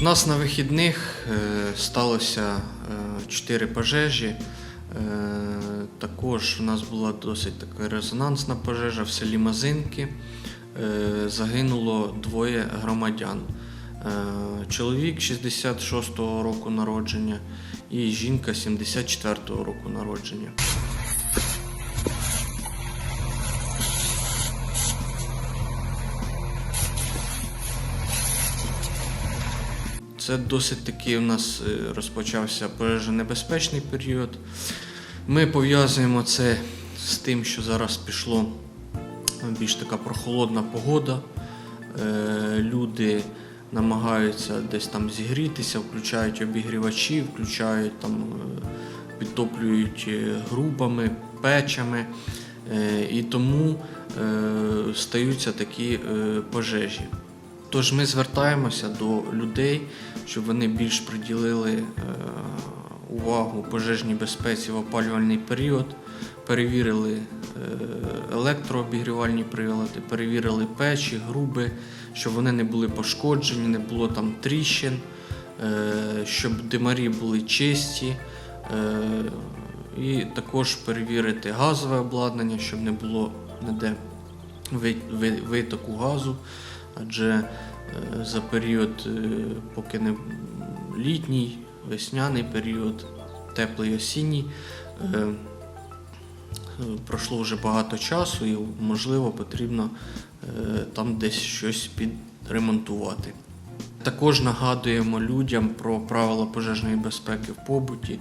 У нас на вихідних е, сталося е, чотири пожежі. Е, Також у нас була досить така резонансна пожежа в селі Мазинки. Е, Загинуло двоє громадян. Е, Чоловік 66-го року народження і жінка 74-го року народження. Це досить таки у нас е, розпочався пожежонебезпечний період. Ми пов'язуємо це з тим, що зараз пішло більш така прохолодна погода. Е, Люди намагаються десь там зігрітися, включають обігрівачі, включають там, е, підтоплюють грубами, печами. І тому стаються такі пожежі. Тож ми звертаємося до людей, щоб вони більш приділили е, увагу пожежній безпеці в опалювальний період, перевірили е, електрообігрівальні прилади, перевірили печі, груби, щоб вони не були пошкоджені, не було там тріщин, е, щоб димарі були чисті. І також перевірити газове обладнання, щоб не було ніде ви- ви- витоку газу, адже е, за період, е, поки не літній, весняний період, теплий осінній, е, пройшло вже багато часу і, можливо, потрібно там десь щось підремонтувати. Також нагадуємо людям про правила пожежної безпеки в побуті,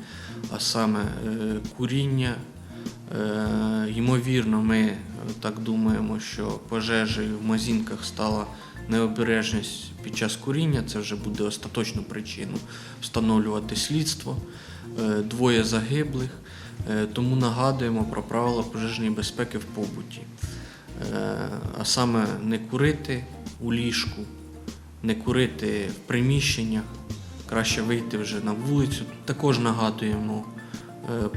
а саме куріння. Ймовірно, ми так думаємо, що пожежею в мазінках стала необережність під час куріння. Це вже буде остаточну причину встановлювати слідство. Е, Двоє загиблих. Е, Тому нагадуємо про правила пожежної безпеки в побуті. Е, А саме не курити у ліжку, не курити в приміщеннях, краще вийти вже на вулицю. Також нагадуємо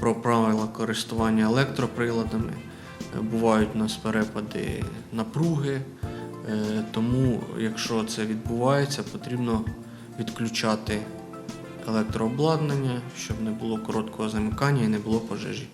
про правила користування електроприладами. Бувають у нас перепади напруги, е, тому якщо це відбувається, потрібно відключати електрообладнання, щоб не було короткого замикання і не було пожежі.